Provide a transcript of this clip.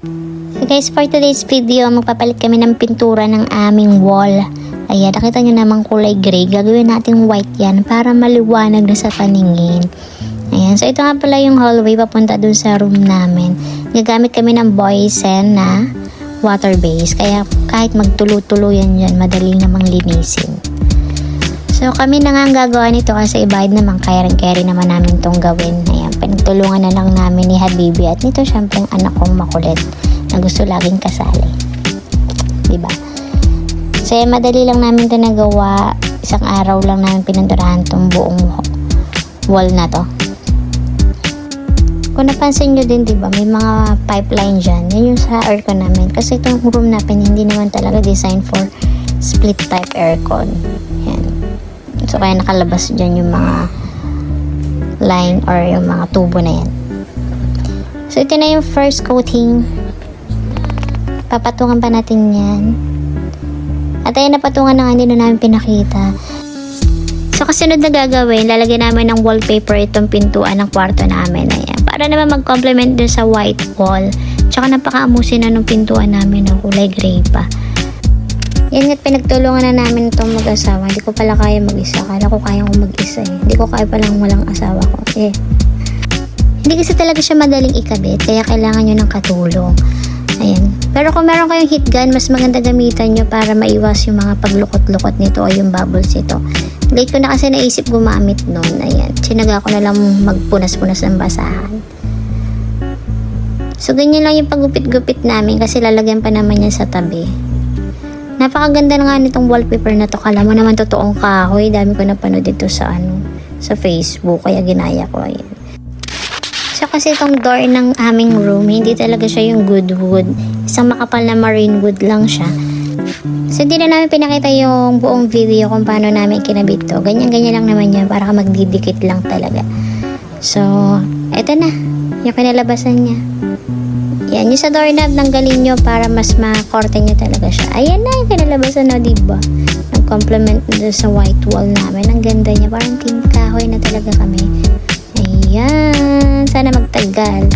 So guys, for today's video, magpapalit kami ng pintura ng aming wall. Ayan, nakita nyo namang kulay gray. Gagawin natin white yan para maliwanag na sa paningin. Ayan, so ito nga pala yung hallway papunta dun sa room namin. Gagamit kami ng Boysen na water base. Kaya kahit magtulo-tuluyan yan, madali namang linisin. So kami na nga ang gagawa nito kasi ibayad naman kaya-carry naman namin tong gawin. Ayan, pinagtulungan na lang namin ni Habibi at nito syempre ang anak kong makulit na gusto laging kasali. Diba? So ayan, madali lang namin ito nagawa. Isang araw lang namin pininturahan tong buong wall na to. Kung napansin nyo din, di ba, may mga pipeline dyan. Yan yung sa aircon namin. Kasi itong room namin, hindi naman talaga design for split type aircon. Yan. So, kaya nakalabas dyan yung mga line or yung mga tubo na yan. So, ito na yung first coating. Papatungan pa natin yan. At ayun, napatungan na nga, hindi na namin pinakita. So, kasunod na gagawin, lalagyan namin ng wallpaper itong pintuan ng kwarto namin. Ayan. Para naman mag-complement dun sa white wall. Tsaka napaka-amusin na nung pintuan namin ng kulay gray pa. Yan nga't pinagtulungan na namin itong mag-asawa. Hindi ko pala kaya mag-isa. Kala ko kaya ko mag-isa eh. Hindi ko kaya palang walang asawa ko. Eh. Hindi kasi talaga siya madaling ikabit. Kaya kailangan nyo ng katulong. Ayan. Pero kung meron kayong heat gun, mas maganda gamitan nyo para maiwas yung mga paglukot-lukot nito o yung bubbles nito. Late ko na kasi naisip gumamit nun. Ayan. Sinaga ko na lang magpunas-punas ng basahan. So, ganyan lang yung paggupit-gupit namin kasi lalagyan pa naman yan sa tabi. Napakaganda na nga nitong wallpaper na to. Kala mo naman totoong kahoy. Dami ko napanood dito sa ano, sa Facebook. Kaya ginaya ko. Ayan. So, kasi itong door ng aming room, hindi talaga siya yung good wood. Isang makapal na marine wood lang siya. So, hindi na namin pinakita yung buong video kung paano namin kinabit to. Ganyan-ganyan lang naman yan. Para ka magdidikit lang talaga. So, eto na. Yung kinalabasan niya. Yan, yung sa doorknob, nanggalin nyo para mas makorte nyo talaga siya. Ayan na, yung kinalabasan na, diba? Nag-complement na sa white wall namin. Ang ganda niya. Parang king kahoy na talaga kami. Ayan. Sana magtagal.